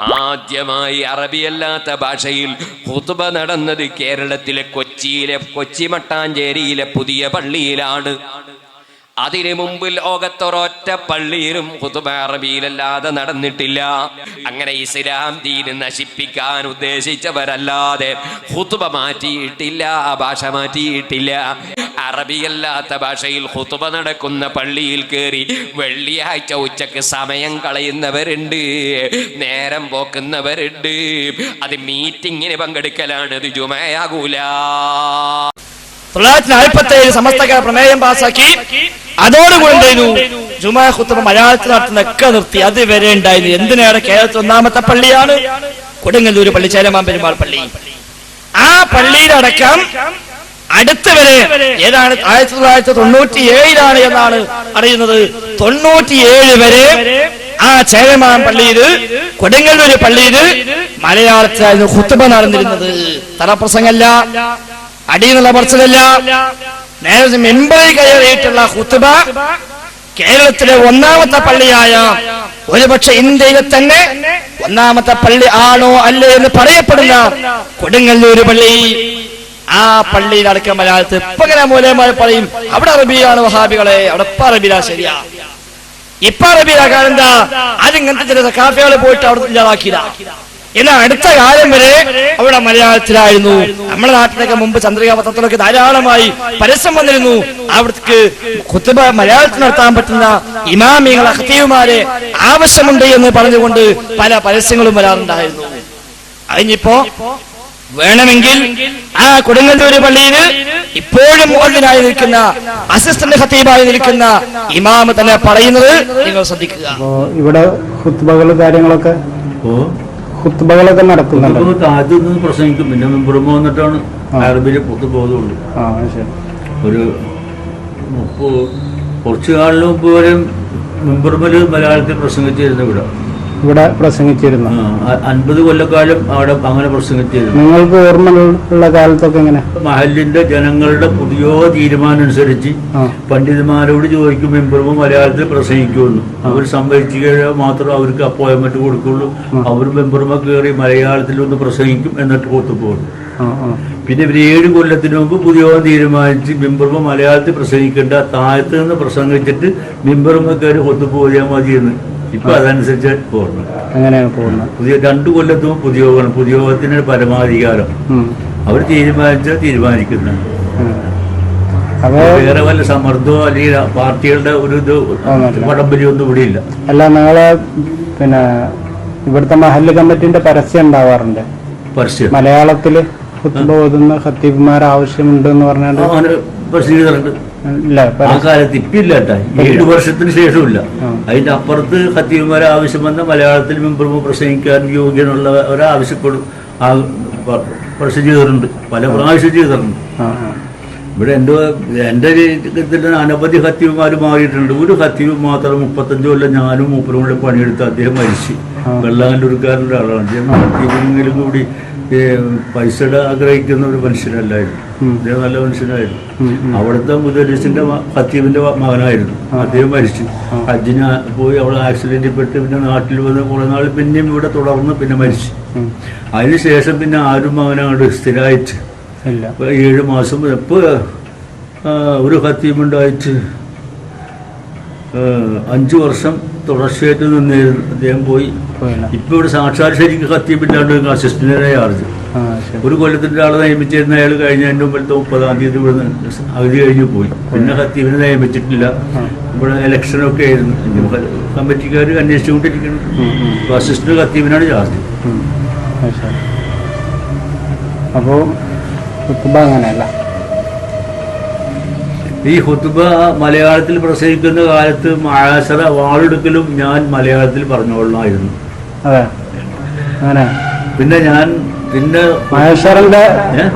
ആദ്യമായി അറബിയല്ലാത്ത ഭാഷയിൽ ഹുതുബ നടന്നത് കേരളത്തിലെ കൊച്ചിയിലെ കൊച്ചി മട്ടാഞ്ചേരിയിലെ പുതിയ പള്ളിയിലാണ്. അതിനു മുമ്പ് ലോകത്തൊരൊറ്റ പള്ളിയിലും ഹുതുബ അറബിയിലല്ലാതെ നടന്നിട്ടില്ല. അങ്ങനെ ഇസ്ലാം ദീന് നശിപ്പിക്കാൻ ഉദ്ദേശിച്ചവരല്ലാതെ ഹുതുബ മാറ്റിയിട്ടില്ല ആ ഭാഷ മാറ്റിയിട്ടില്ല. അറബിയല്ലാത്ത ഭാഷയിൽ ഹുതുബ നടക്കുന്ന പള്ളിയിൽ കയറി വെള്ളിയാഴ്ച ഉച്ചയ്ക്ക് സമയം കളയുന്നവരുണ്ട് നേരം പോക്കുന്നവരുണ്ട്. അത് മീറ്റിങ്ങിന് പങ്കെടുക്കലാണ് ഇത് ജുമയാകൂല. തൊള്ളായിരത്തി നാൽപ്പത്തി ഏഴ് സമസ്ത പ്രമേയം പാസാക്കി. അതോടുകൂടി ജുമാ ഖുത്തുബ മലയാളത്തിൽ നടത്തുന്ന ഒക്കെ നിർത്തി. അത് വരെ ഉണ്ടായിരുന്നു. എന്തിനാണ് കേരളത്തിൽ ഒന്നാമത്തെ പള്ളിയാണ്? കൊടുങ്ങല്ലൂർ പള്ളി ചേരമാൻ പെരുമാൾ പള്ളി. ആ പള്ളിയിലടക്കം അടുത്ത് വരെ ഏതാണ്? ആയിരത്തി തൊള്ളായിരത്തി തൊണ്ണൂറ്റി ഏഴിലാണ് എന്നാണ് അറിയുന്നത്. തൊണ്ണൂറ്റിയേഴ് വരെ ആ ചേരമാൻ പള്ളിയിൽ കൊടുങ്ങല്ലൂർ പള്ളിയിൽ മലയാളത്തിലായിരുന്നു ഖുത്തുബ നടന്നിരുന്നത്. തറപ്രസംഗല്ല അടിയെന്നുള്ള പറച്ചിലല്ല നേരത്തെ മെമ്പറിൽ കയറിയിട്ടുള്ള ഹുത്തുബ കേരളത്തിലെ ഒന്നാമത്തെ പള്ളിയായ ഒരുപക്ഷെ ഇന്ത്യയിലെ തന്നെ ഒന്നാമത്തെ പള്ളി ആണോ അല്ലേ എന്ന് പറയപ്പെടുന്ന കൊടുങ്ങല്ലൂർ പള്ളി. ആ പള്ളിയിൽ അടക്കം മലയാളത്തിൽ ഇപ്പൊ ഇങ്ങനെ മൂലമായി പറയും അവിടെ അറബിയാണ് വഹാബികളെ അവിടെ ഇപ്പൊ അറബിയിലാ ശരിയാ. ഇപ്പൊ അറബിയിലാ കാരണം എന്താ? അതിങ്ങനത്തെ ചില കാഫികൾ പോയിട്ട് അവിടെ ഇല്ലാതാക്കിയില്ല എന്നാൽ അടുത്ത കാലം വരെ അവിടെ മലയാളത്തിലായിരുന്നു. നമ്മുടെ നാട്ടിലൊക്കെ മുമ്പ് ചന്ദ്രിക പത്രത്തിലൊക്കെ ധാരാളമായി പരസ്യം വന്നിരുന്നു. അവർക്ക് കുത്തുബ മലയാളത്തിൽ നടത്താൻ പറ്റുന്ന ഇമാമികൾ അഹത്തീവുമാരെ ആവശ്യമുണ്ട് എന്ന് പറഞ്ഞുകൊണ്ട് പല പരസ്യങ്ങളും വരാറുണ്ടായിരുന്നു. അതിനിപ്പോ വേണമെങ്കിൽ ആ കൊടുങ്ങല്ലൂര് പള്ളിയിൽ ഇപ്പോഴും മുകളിലായി നിൽക്കുന്ന അസിസ്റ്റന്റ് ഖത്തീബായി നിൽക്കുന്ന ഇമാമ് തന്നെ പറയുന്നത് നിങ്ങൾ ശ്രദ്ധിക്കുക. ഇവിടെ ഹുത്തുബകൾ കാര്യങ്ങളൊക്കെ ഹുത്ബകളൊക്കെ ഹുത്തുബകളൊക്കെ നടക്കുന്നുണ്ട്. ആദ്യം പ്രസംഗിക്കും. പിന്നെ മെമ്പറുമ്പോ വന്നിട്ടാണ്. അറബിയിൽ ശരി. ഒരു മുപ്പത് കുറച്ചു കാലിന് മുമ്പ് വരെ മെമ്പറുമ്മൽ മലയാളത്തിൽ പ്രസംഗിച്ചിരുന്നു ഇവിടെ. ഇവിടെ പ്രസംഗിച്ചിരുന്നു. അൻപത് കൊല്ലക്കാലം അവിടെ അങ്ങനെ പ്രസംഗിച്ചിരുന്നു. നിങ്ങൾക്ക് ഓർമ്മയുള്ള കാലത്തൊക്കെ എങ്ങനെ? മഹലിന്റെ ജനങ്ങളുടെ പുതിയ തീരുമാനം അനുസരിച്ച് പണ്ഡിതന്മാരോട് ചോദിക്കും മെമ്പറും മലയാളത്തിൽ പ്രസംഗിക്കുമെന്ന്. അവർ സമ്മതിക്കുക മാത്രം അവർക്ക് അപ്പോയിന്റ്മെന്റ് കൊടുക്കുള്ളൂ. അവർ മെമ്പറുമ കയറി മലയാളത്തിൽ ഒന്ന് പ്രസംഗിക്കും എന്നിട്ട് ആ പിന്നെ ഇവർ ഏഴ് കൊല്ലത്തിന് മുമ്പ് പുതിയ തീരുമാനിച്ച് ബിംബർമ മലയാളത്തിൽ പ്രസംഗിക്കേണ്ട താഴത്ത് നിന്ന് പ്രസംഗിച്ചിട്ട് ബിംബർമ കയറി ഒത്തുപോയാൽ മതിയെന്ന്. ഇപ്പൊ അതനുസരിച്ച് പോകണം അങ്ങനെയാണ് പോകുന്നത് പുതിയ രണ്ടു കൊല്ലത്തും പുതിയ പുതിയ യോഗത്തിന് പരമാധികാരം അവർ തീരുമാനിച്ച തീരുമാനിക്കുന്നു. അപ്പോ വേറെ വല്ല സമ്മർദ്ദമോ അല്ലെങ്കിൽ പാർട്ടികളുടെ ഒരു ഇത് പടംപലിയോ ഒന്നും ഇവിടെ ഇല്ല അല്ല നാളെ പിന്നെ ഇവിടുത്തെ മഹല്ല് കമ്മിറ്റിന്റെ പരസ്യം ഉണ്ടാവാറുണ്ട്. പരസ്യം. മലയാളത്തിൽ ഓതുന്ന ഖത്തീബുമാർ ആവശ്യമുണ്ട് എന്ന് പറഞ്ഞാൽ ആ കാലത്ത് ഇപ്പില്ല കേട്ടാ. ഏഴ് വർഷത്തിന് ശേഷമില്ല ഇല്ല അതിന്റെ അപ്പുറത്ത് ഖത്തീബുമാരെ ആവശ്യം വന്ന മലയാളത്തിൽ മെമ്പറും പ്രസംഗിക്കാൻ യോഗ്യനുള്ള ഒരാവശ്യപ്പെടും ആ ചെയ്തിട്ടുണ്ട് പല പ്രാവശ്യം ചെയ്തിട്ടുണ്ട്. ഇവിടെ എന്തോ എന്റെ ഇതിൽ അനവധി ഹത്തീവുമാർ മാറിയിട്ടുണ്ട്. ഒരു ഹത്തീവ് മാത്രം മുപ്പത്തഞ്ച് കൊല്ലം ഞാനും മൂപ്പരും കൂടെ പണിയെടുത്ത് അദ്ദേഹം മരിച്ചു. വെള്ളാങ്കല്ലൂർക്കാരന്റെ ആളാണ്. അദ്ദേഹം ഹത്തീവിനെങ്കിലും കൂടി പൈസ പൈസയുടെ ആഗ്രഹിക്കുന്ന ഒരു മനുഷ്യനല്ലായിരുന്നു. അദ്ദേഹം നല്ല മനുഷ്യനായിരുന്നു. അവിടുത്തെ മുദലിസിന്റെ ഹത്തീവിന്റെ മകനായിരുന്നു. അദ്ദേഹം മരിച്ചു. ഹജ്ജിന് പോയി അവിടെ ആക്സിഡന്റിൽ പെട്ട് പിന്നെ നാട്ടിൽ വന്ന് കുറെ നാൾ പിന്നെയും ഇവിടെ തുടർന്ന് പിന്നെ മരിച്ചു. അതിനുശേഷം പിന്നെ ആരും മകനാണ്ട് സ്ഥിരമായിട്ട് ഏഴ് മാസം എപ്പോ ഒരു ഹത്തീമുണ്ടായിട്ട് അഞ്ചു വർഷം തുടർച്ചയായിട്ട് നിന്നിരുന്നു. അദ്ദേഹം പോയി. ഇപ്പൊ ഇവിടെ സാക്ഷാൽ ശരിക്കും ഹത്തീമില്ലാണ്ട് അസിസ്റ്റന്റിനെ ചാർജ്. ആ ശരി. ഒരു കൊല്ലത്തിന്റെ ആളെ നിയമിച്ചിരുന്ന അയാൾ കഴിഞ്ഞതിന്റെ മുമ്പിലത്തെ മുപ്പതാം തീയതി ഇവിടെ അവധി കഴിഞ്ഞ് പോയി. പിന്നെ ഹത്തീമിനെ നിയമിച്ചിട്ടില്ല. ഇവിടെ ഇലക്ഷനൊക്കെ ആയിരുന്നു. കമ്മിറ്റിക്കാർ അന്വേഷിച്ചുകൊണ്ടിരിക്കുന്നു. അസിസ്റ്റന്റ് ഹത്തീമിനാണ് ചാർജ്. ഉം. ഹുത്തുബ അങ്ങനെയല്ല ഈ ഹുത്തുബ മലയാളത്തിൽ പ്രസംഗിക്കുന്ന കാലത്ത് മായാസറ വാളെടുക്കലും ഞാൻ മലയാളത്തിൽ പറഞ്ഞോളണമായിരുന്നു. അതെ. അങ്ങനെ. പിന്നെ ഞാൻ പിന്നെ മഹേശ്വരന്റെ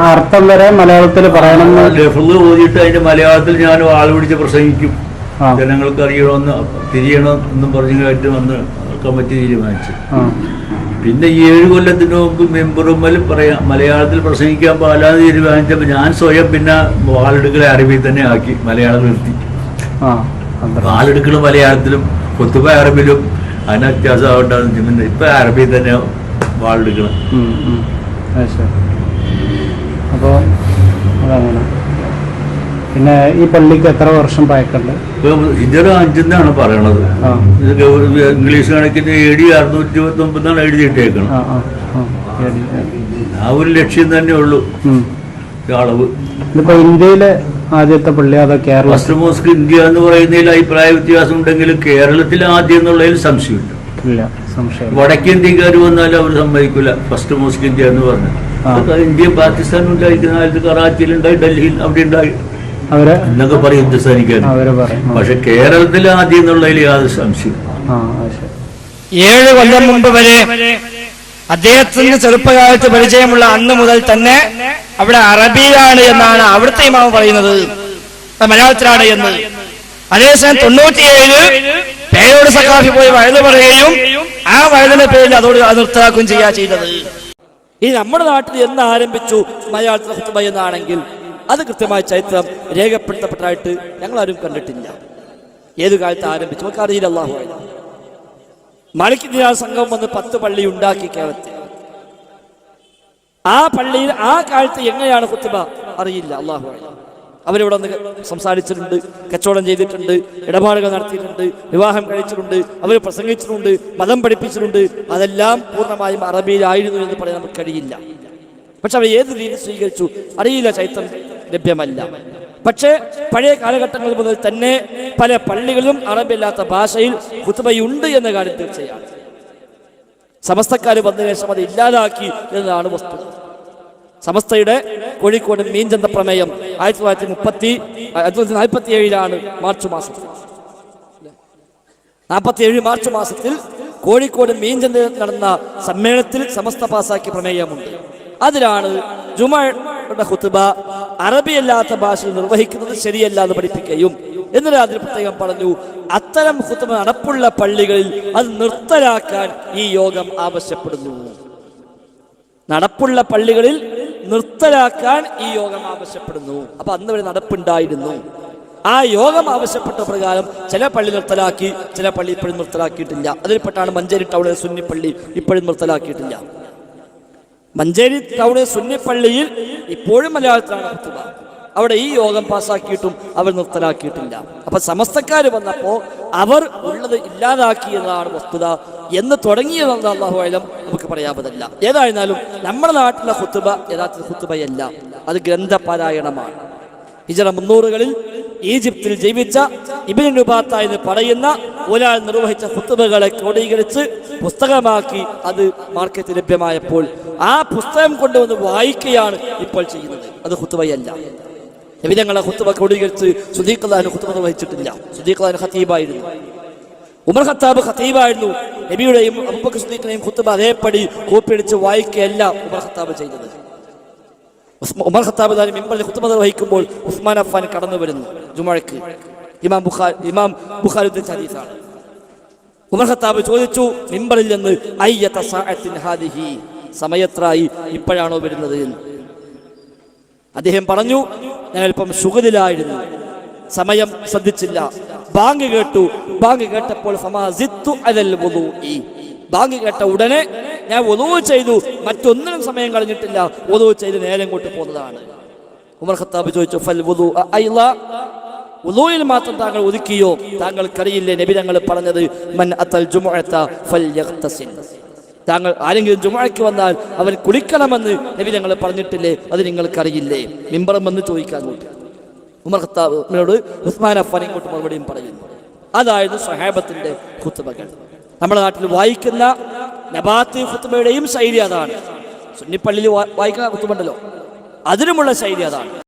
അർത്ഥം വരെ മലയാളത്തിൽ പറയണം ലഫ്ള് ഓതിയിട്ട് അതിന്റെ മലയാളത്തിൽ ഞാൻ വാൾ പിടിച്ച് പ്രസംഗിക്കും. ജനങ്ങൾക്ക് അറിയണമെന്ന് തിരിയണം എന്നും പറഞ്ഞു പറഞ്ഞായിട്ട് വന്ന് കമ്മിറ്റി തീരുമാനിച്ചു. പിന്നെ ഈ ഏഴ് കൊല്ലത്തിന് മുമ്പ് മെമ്പറുമ്മൽ പറയാം മലയാളത്തിൽ പ്രസംഗിക്കാൻ പാലാതെ തീരുമാനിച്ചപ്പോൾ ഞാൻ സ്വയം പിന്നെ വാളെടുക്കൽ അറബിയിൽ തന്നെ ആക്കി മലയാളം നിർത്തി. വാളെടുക്കൽ മലയാളത്തിലും കൊത്തുബ അറബിലും അതിന് വ്യത്യാസം ആവണ്ടെന്ന് പിന്നെ ഇപ്പൊ അറബി തന്നെ വാളെടുക്കണം. അപ്പോൾ പിന്നെ ഈ പള്ളിക്ക് എത്ര വർഷം പഴക്കുണ്ട് ഇതൊരു അഞ്ചെന്നാണ് പറയണത്. ഇത് ഇംഗ്ലീഷ് കണക്കിന് എ ഡി അറുന്നൂറ്റി ഇരുപത്തി ഒമ്പതാണ് എഴുതിയിട്ടേക്കണം ആ. ഒരു ലക്ഷ്യം തന്നെ ഉള്ളൂ. അളവ്. ഇതിപ്പോ ഇന്ത്യയിലെ ആദ്യത്തെ പള്ളി അതോ കേരള? ഫസ്റ്റ് മോസ്ക് ഇന്ത്യ എന്ന് പറയുന്നതിൽ അഭിപ്രായ വ്യത്യാസം ഉണ്ടെങ്കിലും കേരളത്തിൽ ആദ്യം എന്നുള്ളതിൽ സംശയമില്ല. ഇല്ല സംശയം വടക്കേന്ത്യക്കാർ വന്നാലും അവർ സമ്മതിക്കില്ല. ഫസ്റ്റ് മോസ്ക് ഇന്ത്യ എന്ന് പറഞ്ഞു ഇന്ത്യ പാകിസ്ഥാൻ ഉണ്ടായിരിക്കുന്ന കാലത്ത് കറാച്ചിയിൽ ഉണ്ടായി ഡൽഹിയിൽ അവിടെ ഉണ്ടായി. അവരെ എന്നൊക്കെ പറയും ഹിന്ദുസ്ഥാനിക്കാർ. പക്ഷെ കേരളത്തിൽ ആദ്യം എന്നുള്ളതിൽ യാതൊരു സംശയം ഏഴ് കൊല്ലം മുമ്പ് വരെ അദ്ദേഹത്തിന് ചെറുപ്പകാലത്ത് പരിചയമുള്ള അന്ന് മുതൽ തന്നെ അവിടെ അറബിയിലാണ് എന്നാണ് അവിടുത്തെ മാവ് പറയുന്നത്. മലയാളത്തിലാണ് എന്ന്. അതേസമയം തൊണ്ണൂറ്റിയേഴ് പേരോട് സഖാഫി പോയി വഴുത് പറയുകയും ആ വഴുതിന്റെ പേരിൽ അതോട് നിർത്താക്കുകയും നിർത്തലാക്കുകയും ചെയ്യുക ചെയ്തത്. ഇനി നമ്മുടെ നാട്ടിൽ എന്ന് ആരംഭിച്ചു മലയാളത്തിലെ എന്നാണെങ്കിൽ? അത് കൃത്യമായ ചരിത്രം രേഖപ്പെടുത്തപ്പെട്ടതായിട്ട് ഞങ്ങളാരും കണ്ടിട്ടില്ല. ഏത് കാലത്ത് ആരംഭിച്ചു? നമുക്ക് അറിയില്ല അള്ളാഹു ദിനാർ സംഘം വന്ന് പത്ത് പള്ളി ഉണ്ടാക്കി കേരളത്തിൽ. ആ പള്ളിയിൽ ആ കാലത്ത് എങ്ങനെയാണ് കുത്തുബ അറിയില്ല അള്ളാഹു. അവരിവിടെ വന്ന് സംസാരിച്ചിട്ടുണ്ട് കച്ചവടം ചെയ്തിട്ടുണ്ട് ഇടപാടുകൾ നടത്തിയിട്ടുണ്ട് വിവാഹം കഴിച്ചിട്ടുണ്ട് അവർ പ്രസംഗിച്ചിട്ടുണ്ട് മതം പഠിപ്പിച്ചിട്ടുണ്ട്. അതെല്ലാം പൂർണമായും അറബിയിലായിരുന്നു എന്ന് പറയാൻ നമുക്ക് കഴിയില്ല. പക്ഷെ അവർ ഏത് രീതി സ്വീകരിച്ചു? അറിയില്ല ചൈത്രം ലഭ്യമല്ല. പക്ഷേ പഴയ കാലഘട്ടങ്ങൾ മുതൽ തന്നെ പല പള്ളികളിലും അറബില്ലാത്ത ഭാഷയിൽ കുത്തുബയുണ്ട് എന്ന കാര്യം തീർച്ചയാണ്. സമസ്തക്കാർ വന്നതിന് ശേഷം അത് ഇല്ലാതാക്കി എന്നതാണ് വസ്തു. സമസ്തയുടെ കോഴിക്കോട് മീൻചന്ത പ്രമേയം ആയിരത്തി തൊള്ളായിരത്തി മുപ്പത്തി തൊള്ളായിരത്തി നാൽപ്പത്തി ഏഴിലാണ് മാർച്ച് മാസം. നാൽപ്പത്തി ഏഴ് മാർച്ച് മാസത്തിൽ കോഴിക്കോട് മീൻചന്ത നടന്ന സമ്മേളനത്തിൽ സമസ്ത പാസാക്കിയ പ്രമേയമുണ്ട്. അതിലാണ് ജുമയുടെ ഹുത്തുബ അറബിയല്ലാത്ത ഭാഷയിൽ നിർവഹിക്കുന്നത് ശരിയല്ല എന്ന് പഠിപ്പിക്കുകയും എന്നിട്ട് അതിൽ പ്രത്യേകം പറഞ്ഞു അത്തരം ഹുത്തമ നടപ്പുള്ള പള്ളികളിൽ അത് നിർത്തലാക്കാൻ ഈ യോഗം ആവശ്യപ്പെടുന്നു. നടപ്പുള്ള പള്ളികളിൽ നിർത്തലാക്കാൻ ഈ യോഗം ആവശ്യപ്പെടുന്നു. അപ്പൊ അന്ന് വരെ നടപ്പുണ്ടായിരുന്നു. ആ യോഗം ആവശ്യപ്പെട്ട പ്രകാരം ചില പള്ളി നിർത്തലാക്കി ചില പള്ളി ഇപ്പോഴും നിർത്തലാക്കിയിട്ടില്ല. അതിൽപ്പെട്ടാണ് മഞ്ചേരി ടൗണിലെ സുന്നിപ്പള്ളി ഇപ്പോഴും നിർത്തലാക്കിയിട്ടില്ല. മഞ്ചേരി ടൗണ് സുന്നിപ്പള്ളിയിൽ ഇപ്പോഴും മലയാളത്തിലാണ് കുത്തുക അവിടെ ഈ യോഗം പാസ്സാക്കിയിട്ടും അവർ നിർത്തലാക്കിയിട്ടില്ല. അപ്പൊ സമസ്തക്കാർ വന്നപ്പോ അവർ ഉള്ളത് ഇല്ലാതാക്കി എന്നതാണ് വസ്തുത. എന്ന് തുടങ്ങിയതെന്ന് അള്ളാഹു ആയാലും നമുക്ക് പറയാവുന്നതല്ല. ഏതായിരുന്നാലും നമ്മുടെ നാട്ടിലെ ഹുത്തുബ യഥാർത്ഥ ഹുത്തുബയല്ല അത് ഗ്രന്ഥപാരായണമാണ്. ഹിജറ മുന്നൂറുകളിൽ ഈജിപ്തിൽ ജീവിച്ച ഇബിൻ നുബാത്ത എന്ന് പറയുന്ന ഒരാൾ നിർവഹിച്ച കുത്തുബകളെ ക്രോഡീകരിച്ച് പുസ്തകമാക്കി അത് മാർക്കറ്റിൽ ലഭ്യമായപ്പോൾ ആ പുസ്തകം കൊണ്ടുവന്ന് വായിക്കുകയാണ് ഇപ്പോൾ ചെയ്യുന്നത്. അത് കുത്തുബയല്ല. നബിതങ്ങളെ കുത്തുബ ക്രോഡീകരിച്ച് സുദീഖ് കുത്തുബ നിർവഹിച്ചിട്ടില്ല. സുദീഖ് ഖത്തീബായിരുന്നു. ഉമർ ഖത്താബ് ഖത്തീബായിരുന്നു. നബിയുടെയും അബുബക്കർ സുദീഖിനെയും കുത്തുബ അതേപടി കൂപ്പിടിച്ച് വായിക്കുകയല്ല ഉമർ ഖത്താബ് ചെയ്തത്. ഉമർ ഖത്താബ് താൻ മിമ്പറിൽ കുത്തുമ നിർവഹിക്കുമ്പോൾ ഉസ്മാൻ അഫ്ഫാൻ കടന്നു വരുന്നു ജുമഴക്ക് ഇമാം ബുഖാരി ഇമാം ഉദ്ധരിച്ച ഹദീസാണ്. ഉമർ ഖത്താബ് ചോദിച്ചു മിമ്പറിൽ നിന്ന് ഹാദിഹി? സമയത്രായി ഇപ്പോഴാണോ വരുന്നത് എന്ന്. അദ്ദേഹം പറഞ്ഞു ഞാൻ ഞങ്ങളിപ്പം സുഖത്തിലായിരുന്നു സമയം ശ്രദ്ധിച്ചില്ല. ബാങ്ക് കേട്ടു. ബാങ്ക് കേട്ടപ്പോൾ സമാസിത്തു സിത്തു അലൽ വുളൂഇ. ബാങ്ക് കേട്ട ഉടനെ ഞാൻ ഒതുവ് ചെയ്തു. മറ്റൊന്നിനും സമയം കളഞ്ഞിട്ടില്ല. ഒതുവ് ചെയ്ത് നേരം ഇങ്ങോട്ട് പോകുന്നതാണ് ഉമർ ഖത്താബ് ചോദിച്ചു ഫൽ അയ്ള വുളൂയിൽ മാത്രം താങ്കൾ ഒതുക്കിയോ? താങ്കൾക്കറിയില്ലേ നബി തങ്ങൾ പറഞ്ഞത് മൻ അത്തൽ ഫൽ താങ്കൾ ആരെങ്കിലും ജുമുഅയ്ക്ക് വന്നാൽ അവൻ കുളിക്കണമെന്ന് നബി തങ്ങൾ പറഞ്ഞിട്ടില്ലേ? അത് നിങ്ങൾക്കറിയില്ലേ? മിമ്പറം വന്ന് ചോദിക്കാൻ ഉമർ ഖത്താബിനോട് ഉസ്മാൻ അഫ്ഫാൻ ഇങ്ങോട്ട് മറുപടിയും പറയുന്നു. അതായത് സഹാബത്തിന്റെ ഖുത്തുബകൾ നമ്മുടെ നാട്ടിൽ വായിക്കുന്ന നബാത്തി ഫുത്തുമയുടെയും ശൈലി അതാണ്. സുന്നിപ്പള്ളിയിൽ വായിക്കുന്ന ഫുത്തുമുണ്ടല്ലോ അതിനുമുള്ള ശൈലി അതാണ്.